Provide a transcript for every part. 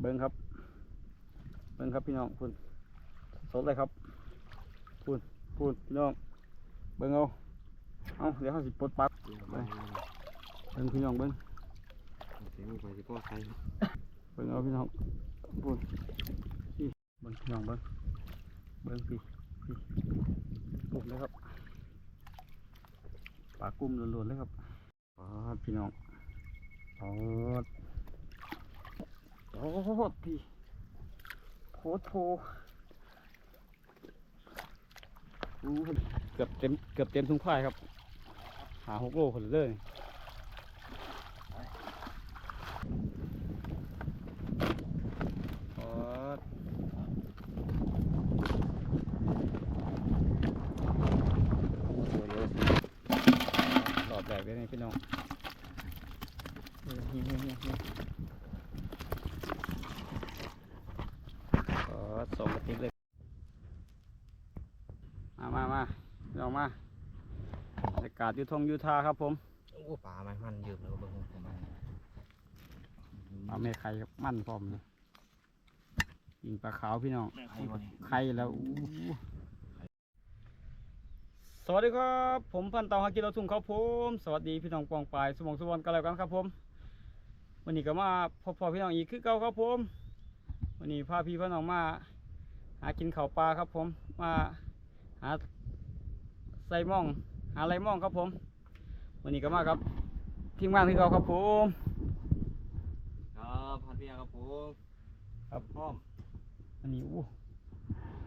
เบิ้งครับ เบิ้งครับพี่น้องคุณสดเลยครับคุณคุณพี่น้อง เบิ้งเอาเอาเดี๋ยวเขาสิปลดปลั๊บไปเบิ้งพี่น้องเบิ้งเสียงไปสิพ่อใครเบิ้งเอาพี่น้องคุณพี่เบิ้งพี่น้องเบิ้งเบิ้งพี่พี่กลุ่มเลยครับปลากลุ่มล้วนๆเลยครับอ๋อพี่น้องอ๋อ โอ้โหพี่โคตรโทอู้หูเกือบเต็มเกือบเต็มทุงพายครับ หาหกโลคนเลยอ๋อหลอดแบกได้ไหมพี่น้อง เฮ้ยเฮ้ยเฮ้ยเฮ้ยเฮ้ยอ๋อส่งกระติกเลย มามามาพี่น้องมาบรรยากาศอยูทงอยูทาครับผม โอ้ป่ามันมันยืมแล้วเบิ่งผมมันปลาเมฆไข่ครับมั่นพร้อมเลยยิงปลาขาวพี่น้องใครวะนี่ไข่แล้วอู้สวัสดีครับ ผมพันเตาฮักกิโลทุ่งครับผม สวัสดีพี่น้องปองปลายสมองสุวรรณกันแล้วกันครับผมวันนี้ก็มาพบพอพี่น้องอีกคือเก่าครับผมวันนี้พาพี่พี่น้องมา หากินข้าวปลาครับผมมาหาใส่หม่อง หาอะไรหม่องครับผม วันนี้ก็มาครับ ทีมงานคือเก่าครับผมครับพันเปียครับผมครับพร้อมอันนี้อู้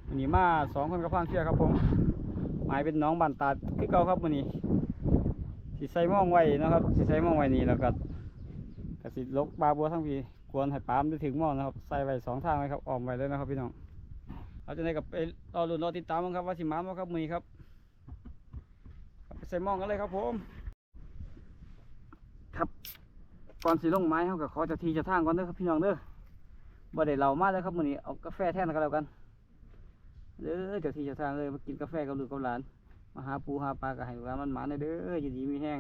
อันนี้มาสองคนกับพานเชื่อครับผม หมายเป็นน้องบันตาดคือเก่าครับวันนี้สิใส่หมองไว้นะครับสิใส่หมองไว้นี่แล้วก็ก็สิลกปลาบัวทั้งปีกวนให้ปลามันได้ถึงหมองนะครับ ใส่ไว้สองทางเลยครับออมไว้เลยนะครับพี่น้อง เราจะได้กับไปรอลุ้นรอติดตามกันครับว่าสิมาบ่ครับมือครับไปใส่มองกันเลยครับผม ครับก่อนสิลงไม้เขาก็ขอจะทีจะทางก่อนเด้อครับพี่น้องเด้อบ่ได้เหล่ามาแล้วครับมื้อนี้เอากาแฟแทนกันแล้วกันเด้อเจ้าที่เจ้าทางเลยมากินกาแฟกับลูกกับหลาน มาหาปูหาปลาก็ให้ลูกหลานมันหมาได้เด้ออยู่ดีมีแห้ง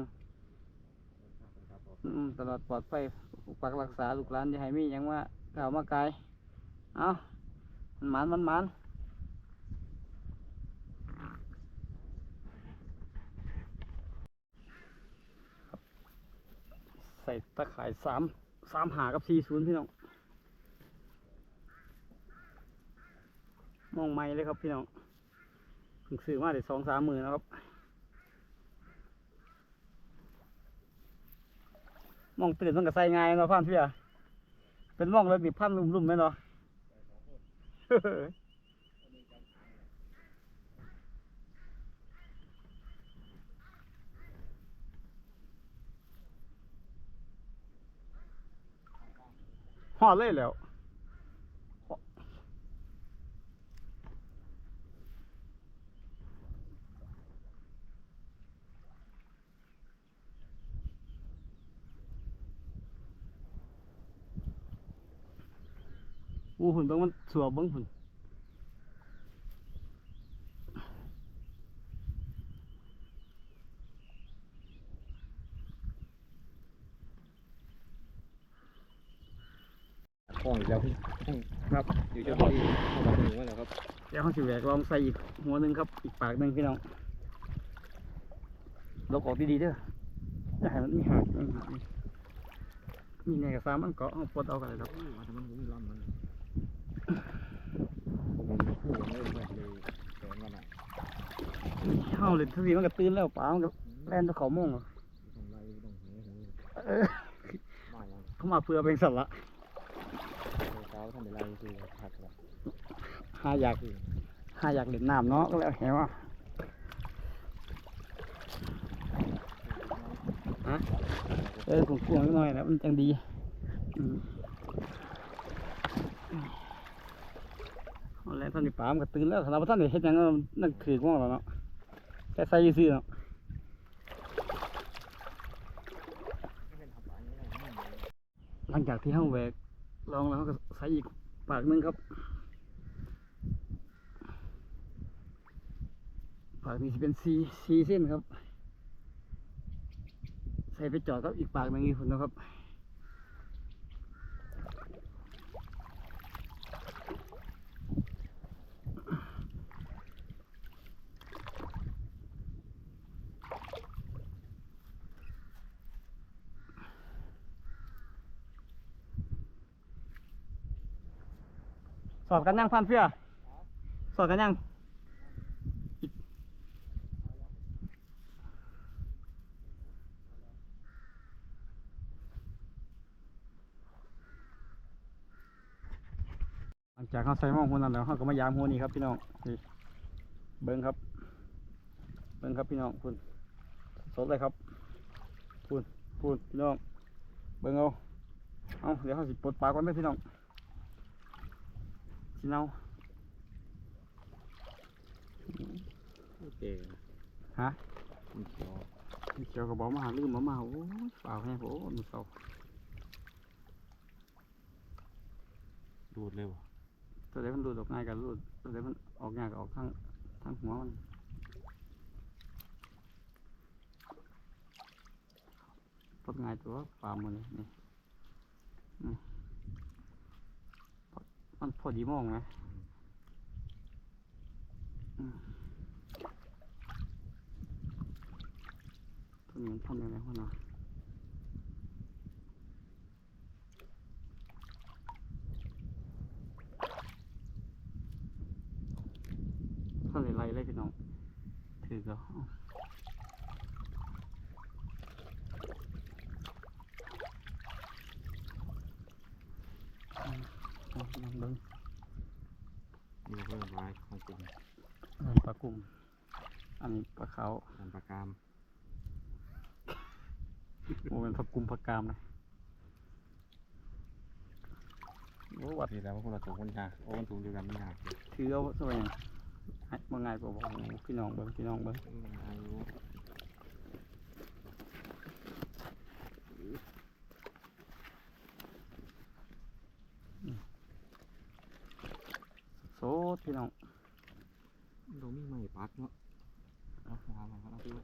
ตลอดปลอดภัยปักรักษาลูกหลานอย่าให้มีหยังว่าเก่าวมาไกลเอา มันมานมันมานใส่ตะข่ายสามสามหากับสี่ศูนย์พี่น้อง มองไม่เลยครับพี่น้องเพิ่งซื้อมาได้สองสามหมื่นแล้วครับ มองตื่นมันก็ใส่ง่ายเนาะพันเพี่ยเป็นมองเลยมีพันลุ่มๆไหมเนาะ หอดเลยแหล้ว อู้หุ่นเบิ่งมันสัวเบิ่งหุ่นห้องอีกแล้วพี่ครับอยู่เจ้าที่ห้องหนึ่งมาแล้วครับเดี๋ยวเขาสิแหวกลองใส่อีกหัวหนึ่งครับ อีกปากหนึ่งพี่น้องลกออกดีๆเด้ออย่าให้มันมีหักมีหักมีแนกระซามันเกาะเอาปลดเอากันเลยครับมาทำมันผมร้อนมัน ผมคู่กันเลยเลยแขนมันอะเข้าเลยทุกทีมันก็ตื่นแล้วปลามันก็แล่นตัวเขาโม่งอะต้องไล่ต้องเหนียเหนียเออมาอย่างเขามาเพื่อเป็นสัตว์ละเช้าท่านเดี๋ยวไล่คือผักละหาอยากหาอยากเล่นน้ำเนาะก็แล้วแหวอะเออกวางๆหน่อยนะมันจังดีอืม อาแล้วท่านนี่ปามก็ตื่นแล้วถ้าเราบ่ท่านนี่เฮ็ดหยังก็นั่นถือของเราเนาะแค่ใส่ซื่อๆเนาะหลังจากที่เฮาแหวกลองแล้วก็ใส่อีกปากหนึงครับ ปากนี้จะเป็นซีซีเส้นครับ ใส่ไปจอดกับอีกปากหนึ่งอีกคนนะครับ อบกันยังพันเพื่อสอบกันยังหลังจากเขาใส่หม้องคนนั้นแล้วเขาก็มายามหัวนี่ครับพี่น้องนี่เบิ้งครับ เบิ้งครับพี่น้องคุณสดเลยครับคุณคุณพี่น้องเบิ้งเอาเอาเดี๋ยวเขาสิปลดปลาก่อนเด้อพี่น้อง สิเอาโอเคฮะมันเขียวมีเขียวกับบอกมาหาลืมมามาโอ้ยเปล่าแห้งโอ้ยมันเศร้าดูดเลยวะตัวเด็มันดูดออกง่ายกับดูดตัวเด็มันออกง่ายกับออกทางทางหัวมันปลดง่ายตัวปลาหมันนี่อืมพอ มันพอดีมองไหมอืมตัวนี้มันทำยังไงวะเนาะเขาเลยไล่เลยพี่น้องถือก็เอา เอาพี่น้องเบิ้งนี่ก็เป็นไม้ของกลุ่มอันปลากลุ่มอันนี้ปลาขาวอันปากกามโมเป็นปลากลุ่มปลากรามนะโอ้วัดทีแล้วคนละสูงคนยากโอ้คนสูงเดียวกันไม่ยากเลยถือเอาสมัยยังให้มาง่ายกว่าบอกพี่น้องเบิ้งพี่น้องเบิ้ง อืมอายุ โซด พี่น้องเรามีไม้ปักเนาะเอาหามาเอาไปไว้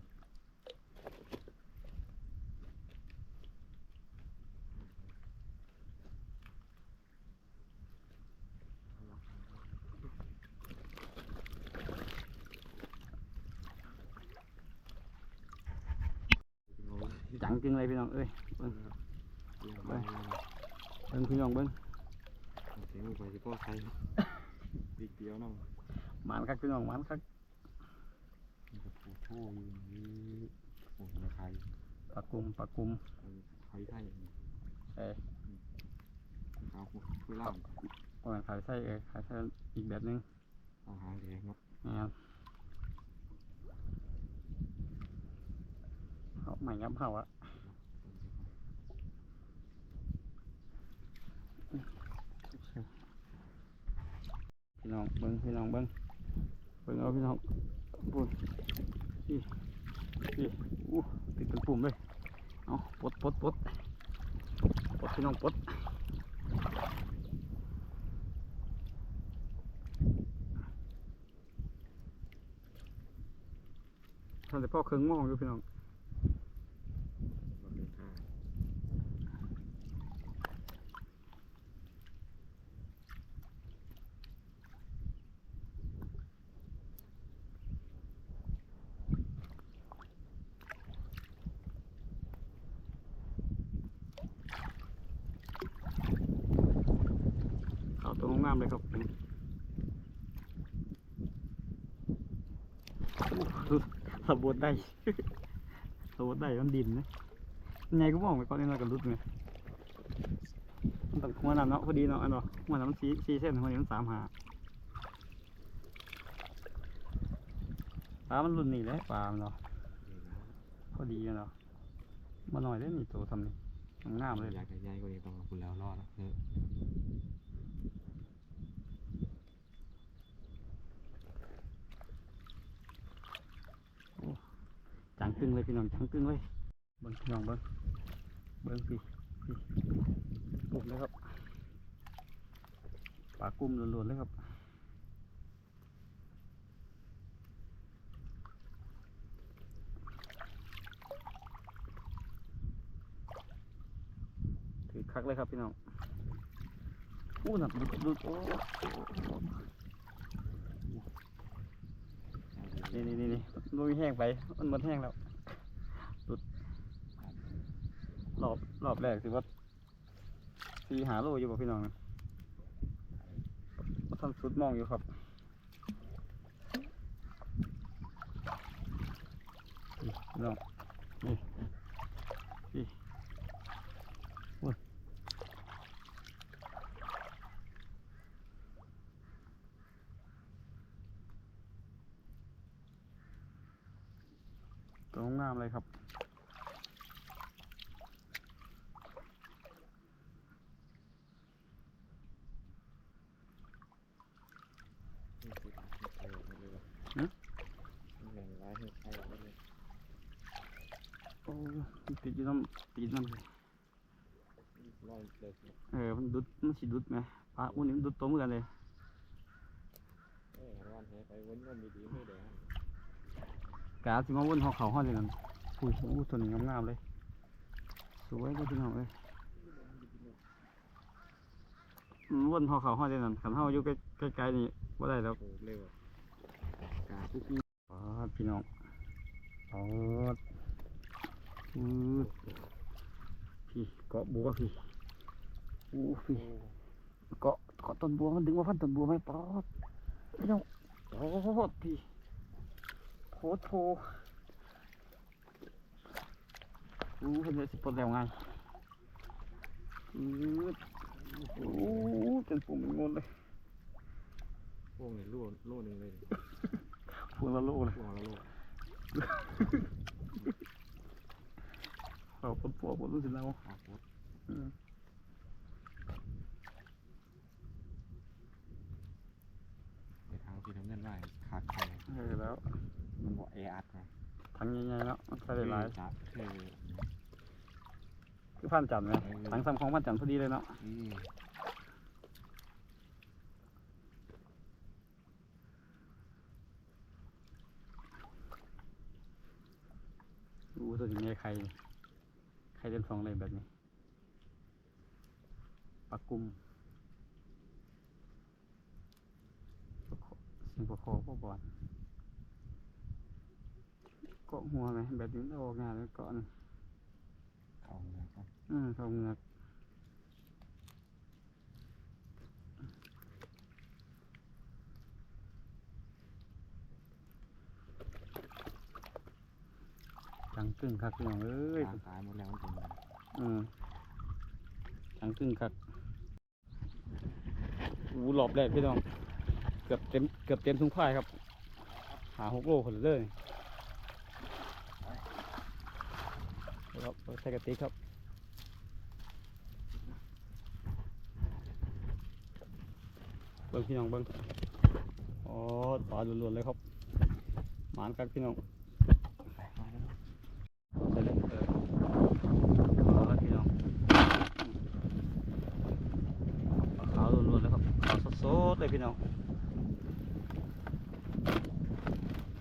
เอาไว้จังจริงเลยพี่น้องเอ้ยเบิ้งเดี๋ยวมาเอามาเบิ้งพี่น้องเบิ้งเอาเสียงลงไปสิพ่อใคร ดิกเดียวเนาะหมานคักพี่น้องหมานคักมันจะผูกโชว์อยู่นี่โอ้โหใครปลากลุ่มปลากลุ่มใครไทยเอ้ยเอาคุยล่ามปล่อยขายไส้เอ้ยขายไส้อีกแบบหนึงเอาหางแดงเนาะนะครับเขาใหม่ยับเขาอะ พี่น้องเบิ้งพี่น้องเบิ้งเบิ้งเอาพี่น้องปุ่นพี่พี่อู้ติดเป็นปุ่มเลยเอาปดปดปดปดพี่น้องปดท่านแต่พ่อเครื่องมองอยู่พี่น้อง รถเดินทาง เขาตัวงามเลยครับอู้ สะบดได้สะบดได้มันดินนะไงก็มองไปก่อนนี่เราก็รุดไงมันต้องหัวน้ำเนาะพอดีเนาะอันเนาะหัวน้ำมันสีสีเส้นหัวนี้มันสามหาปลามันรุ่นนี้แหละปลามันเนาะพอดีเนาะมาหน่อยได้อนี่ตัวทำนี่งามเลยอยากจะย้ายกว่านี้ต้องขอบคุณแล้วรอดแล้วเออ จังตึงเลยพี่น้องจังตึงเลยเบิ้งพี่น้องเบิ้งเบิ้งพี่พี่กลุ่มเลยครับปลากลุ่มล้วนๆเลยครับถือคักเลยครับพี่น้องอู้หนักดุดดุดโอ้นี่นี่นี่ มันแห้งไป มันหมดแห้งแล้วสุดรอบรอบแรกถือว่าสีหาโลอยู่บ่พี่น้องนะทำสุดมองอยู่ครับนี่น้องนี่โอ้ยตัวงามเลยครับ นี่คือไอ้หมดเลยว่ะ หืม แบ่งร้ายให้ไอ้หมดเลย โอ้ยมันติด อยู่น้ำติดน้ำเลยร้อยเลยสิเออ มันดุด มันสิดุดไหมปลาอุ้นนี่มันดุดตัวเหมือนกันเลยเอ้ยวันให้ไปวนก็มีดีไม่ได้ฮะกาสิมาวนหอเขาห้องเลยนั่นอุ้ยอู้ตัวนี้งามๆเลย สวยเลยพี่น้องเอ้ยมันวนหอเขาห้องเลยนั่นขันเฮาอยู่ใกล้ๆนี่ว่าได้แล้วโอ้เร็วอะกาปุ๊กปาดพี่น้องปาดอือ พี่เกาะบัวพี่อู้พี่เกาะเกาะต้นบัวมันดึงมาพันต้นบัวไหมปอดพี่น้องโอ้โหพี่โคตรโถอู้เห็นเลยสิปลดแล้วไงอือโอ้โหเป็นปุ่มเป็นงนเลยพวกนี้ลู่ลู่หนึ่งเลยพูนละโลเลยพวกละลู่ เขาปลดปัวปลดรู้สิเราอืมในทางที่ทำเงินได้ขาดใครเออแล้ว มันบอกเออัดไงทั้งใหญ่ๆเนาะมันใส่ได้หลายจับคือคือพันจันทร์ไหมทั้งซ้ำของพันจันทร์พอดีเลยเนาะอืมอู้ตัวนี้มีไข่ ไข่เต็มฟองเลยแบบนี้ปลากุ้มปลาโคสิงปลาโคปลาบอลเกาะหัวไหมแบบนี้มันออกงานเลยเกาะนี่เขาเลยครับอืมเขาเหงือก จังกึ่งคักพี่น้องเอ้ยตาตายหมดแล้วมันเป็นไงอืมจังกึ่งคักหูหลอบแรกพี่น้อง เกือบเต็มเกือบเต็มทุ่งควายครับ หาหกโลคนเลยครับเอาใส่กระติกครับเบิ่งพี่น้องเบิ่งอ๋อปลาล้วนๆเลยครับ หมานกันพี่น้อง พี่น้องปลาขาวล้วนๆเลยครับขาวสดๆเลยพี่น้อง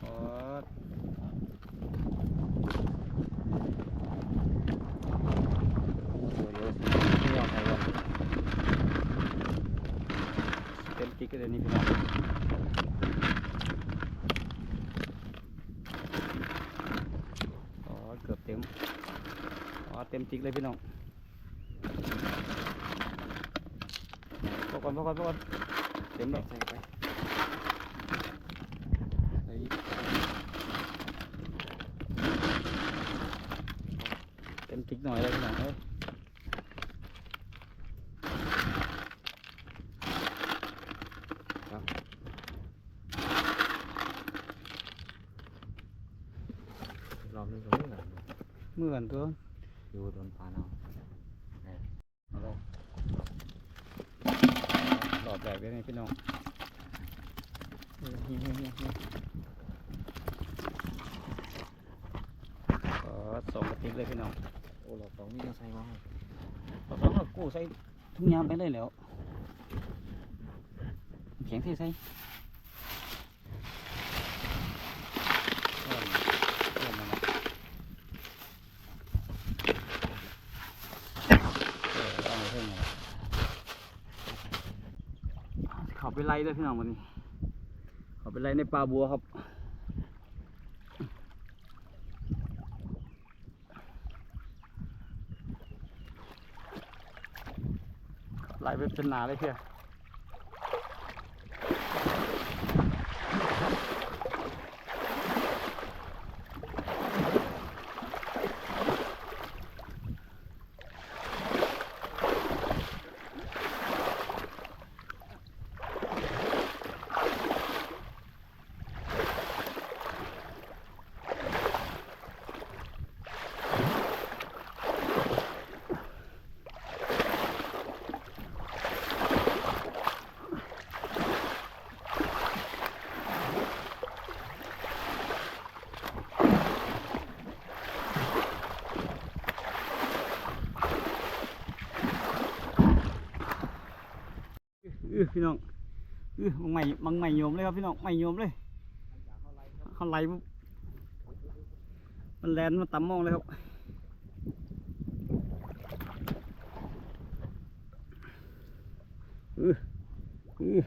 อ๋อเดี๋ยวๆสิพี่น้องให้ก่อนเต็มจิกเลยนี่พี่น้องอ๋อเกือบเต็มอ๋อเต็ม จิกเลยพี่น้องพอก่อนพอก่อนพอก่อนเต็มแล้วใส่ไปใส่เต็มจิกหน่อยเลยพี่น้องเอ้ยรอบนึงก็ไม่เหมือนมือกันตัวอยู่ โดนปลาเนาะเอาลงหลอดแตกเลยนี่พี่น้องเฮ้ยเฮ้ยเฮ้ยเฮ้ยเฮ้ยอ๋อสองกระติกเลยพี่น้อง โอ้รอบสองมีจะใส่มาให้เราต้องเอากู้ใส่ทุ่งยามไปเลยแล้วเขียงที่ใส่เอิ่มเอิ่มนั่นน่ะเออเอาไปเพิ่มหน่อย เขาไปไล่ด้วยพี่น้องวันนี้ขอไปไล่ในปลาบัวครับไล่ไปเป็นหนาเลยเพื่อ พี่น้องเออมังใหม่มังใหม่โยมเลยครับพี่น้องใหม่โยมเลยเขาไหลปุ๊บมันแลนมันต่ำมองเลยครับเออเออ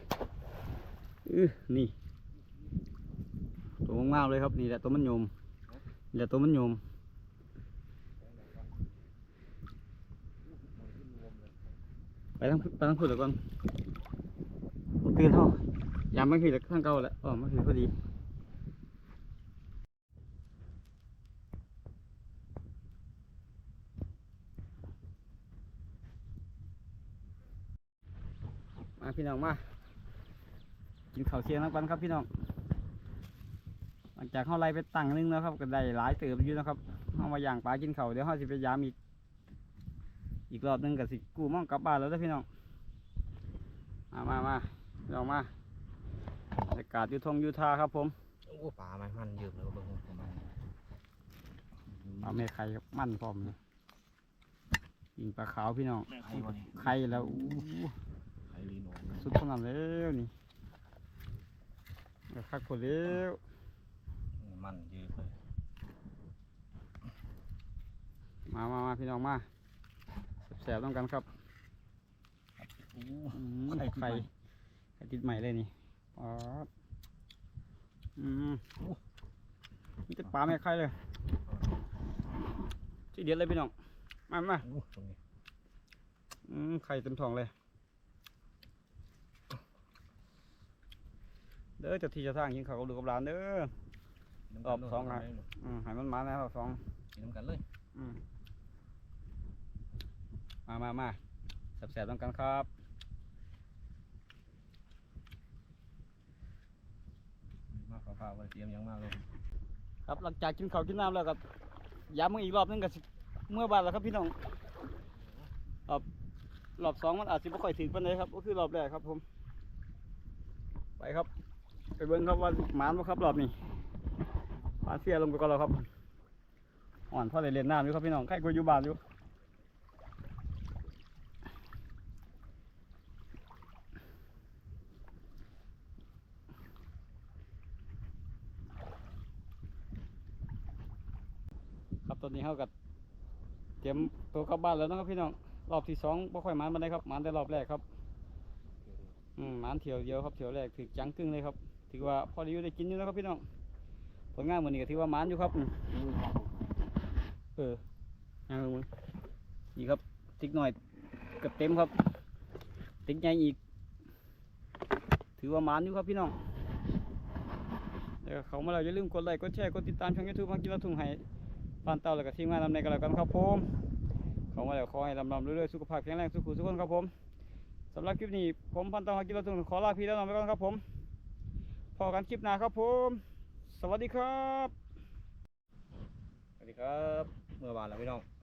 เออนี่ตัวมากๆเลยครับนี่แหละตัวมันโยมนี่แหละตัวมันโยมไปทั้งไปทั้งพูดแล้วก่อน ตื่นเท่ายามไม่ผิดทั้งเก่าแหละอ๋อไม่ผิดพอดีมาพี่น้องมากินข้าวเชียงแล้วกันครับพี่น้องหลังจากเขาไล่ไปตั้งนึงแล้วครับก็ได้หลายเติบอยู่นะครับเขามาย่างปลากินเขาวเดี๋ยวเขาสิไปยามอีกอีกรอบนึงกับสิกูมองกลับบ้านแล้วเด้อพี่น้อง มามามา พี่น้องมาบรรยากาศอยู่ทงอยู่ทาครับผมโอ้ปลามันมันเยอะเลยเบิ่งประมาณปลาเมฆไข่ครับมันพร้อมเลยยิงปลาขาวพี่น้องใครวะนี่ไข่แล้วอู้ใครลีโนสุดขนาดแล้วนี่ก็คักคนแล้วมันเยอะเลยมามามาพี่น้องมาแสบๆต้องกันครับโอ้อืมไข่ไข่ไข่ ติดใหม่เลยนี่อ๋ออืมนี่จะปลาแม่ไข่เลยที่เด็ดเลยพี่น้อง มามาโหตรงนี้อืมไข่เต็มท้องเลย เด้อเจะที่เจะทางยิงเขาวกับลูกกับหลานเด้อรอบสองครับอืมให้มันมาแล้วสองกินน้ำกันเลยอืมมามามาแสบๆต้องกันครับ มา ข้าวเตรียมยังมากเลยครับหลังจากกินข้าวกินน้ำแล้วก็ย้ำมึงอีกรอบนึงก็สิเมื่อบานแล้วครับพี่น้องรอบรอบสองมันอาจจะไม่ค่อยถึงปานใดครับ ก็คือรอบแรกครับผม ไปครับ ไปเบิ่งครับว่าหมานบ่ครับรอบนี้ปลาเสียลงไปก่อนแล้วครับอ่อนพ่อได้เล่นน้ำอยู่ครับพี่น้องใครก็อยู่บ้านอยู่ครับตอ นี้เขากับเตรียมตัวกลับบ้านแล้วนะครับพี่น้องรอบที่สองบ่ค่อยหมานมาได้ครับหมานแต่รอบแรกครับอืมหมานเที่ยวเดียวครับเที่ยวแรกถือจังกึ่งเลยครับ ถือว่าพอได้อยู่ได้กินอยู่นะครับพี่น้องผลงานวันนี้ก็ถือว่าหมานอยู่ครับเออนี่ครับติ๊กหน่อยเกือบเต็มครับ ติ๊กใหญ่อีก ถือว่าหมานอยู่ครับพี่น้องเดี๋ยวเขามาแล้วอย่าลืมกดไลค์กดแชร์กดติดตามช่องยูทูบมากินละทุ่งไห้ ปานเต่าแล้วก็ทีมงานลำในกันแล้วกันครับผมขอมาแล้วขอให้ลำลำเรื่อยๆสุขภาพแข็งแรงสุขุสุขคนครับผมสำหรับคลิปนี้ผมพันเต่าฮากิโลตุงขอลาพี่แล้วน้องไปก่อนครับผมพอกันคลิปหน้าครับผม สวัสดีครับ สวัสดีครับ เมื่อวานแล้วพี่น้อง